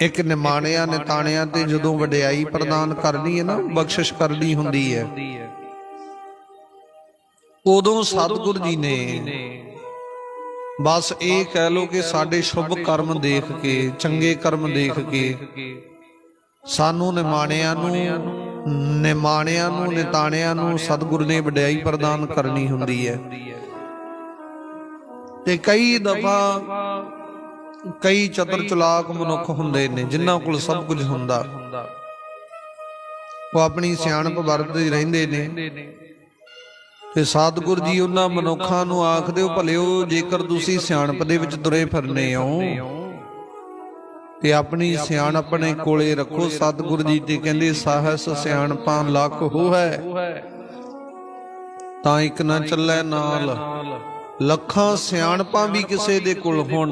ਇੱਕ ਨਿਮਾਣਿਆਂ, ਨਿਤਾਣਿਆਂ ਤੇ ਜਦੋਂ ਵਡਿਆਈ ਪ੍ਰਦਾਨ ਕਰਨੀ ਹੈ ਨਾ, ਬਖਸ਼ਿਸ਼ ਕਰਨੀ ਹੁੰਦੀ ਹੈ। ਉਦੋਂ ਸਤਿਗੁਰ ਜੀ ਨੇ ਬਸ ਇਹ ਕਹਿ ਲੋ ਕਿ ਸਾਡੇ ਸ਼ੁਭ ਕਰਮ ਦੇਖ ਕੇ, ਚੰਗੇ ਕਰਮ ਦੇਖ ਕੇ, ਸਾਨੂੰ ਨਿਮਾਣਿਆਂ ਨੂੰ ਨਿਮਾਣਿਆਂ ਨੂੰ, ਨਿਤਾਣਿਆਂ ਨੂੰ ਸਤਿਗੁਰ ਨੇ ਵਡਿਆਈ ਪ੍ਰਦਾਨ ਕਰਨੀ ਹੁੰਦੀ ਹੈ। ਤੇ ਕਈ ਦਫਾ ਕਈ ਚਤਰ ਚਲਾਕ ਮਨੁੱਖ ਹੁੰਦੇ ਨੇ, ਜਿਨ੍ਹਾਂ ਕੋਲ ਸਭ ਕੁਝ ਹੁੰਦਾ। ਉਹ ਆਪਣੀ ਸਿਆਣਪ ਵਰਤਦੇ ਰਹਿੰਦੇ ਨੇ। ਤੇ ਸਤਿਗੁਰ ਜੀ, ਉਹਨਾਂ ਮਨੁੱਖਾਂ ਨੂੰ ਆਖਦੇ ਹੋ ਭਲਿਓ ਜੇਕਰ ਤੁਸੀਂ ਸਿਆਣਪ ਦੇ ਵਿੱਚ ਤੁਰੇ ਫਿਰਨੇ ਹੋ, ਤੇ ਆਪਣੀ ਸਿਆਣ ਆਪਣੇ ਕੋਲੇ ਰੱਖੋ। ਸਤਿਗੁਰ ਜੀ ਤੇ ਕਹਿੰਦੇ, ਸਾਹਸ ਸਿਆਣਪਾਂ ਲੱਖ ਹੋਵੇ ਤਾਂ ਇੱਕ ਨਾ ਚੱਲੇ ਨਾਲ। ਲੱਖਾਂ ਸਿਆਣਪਾਂ ਵੀ ਕਿਸੇ ਦੇ ਕੋਲ ਹੋਣ।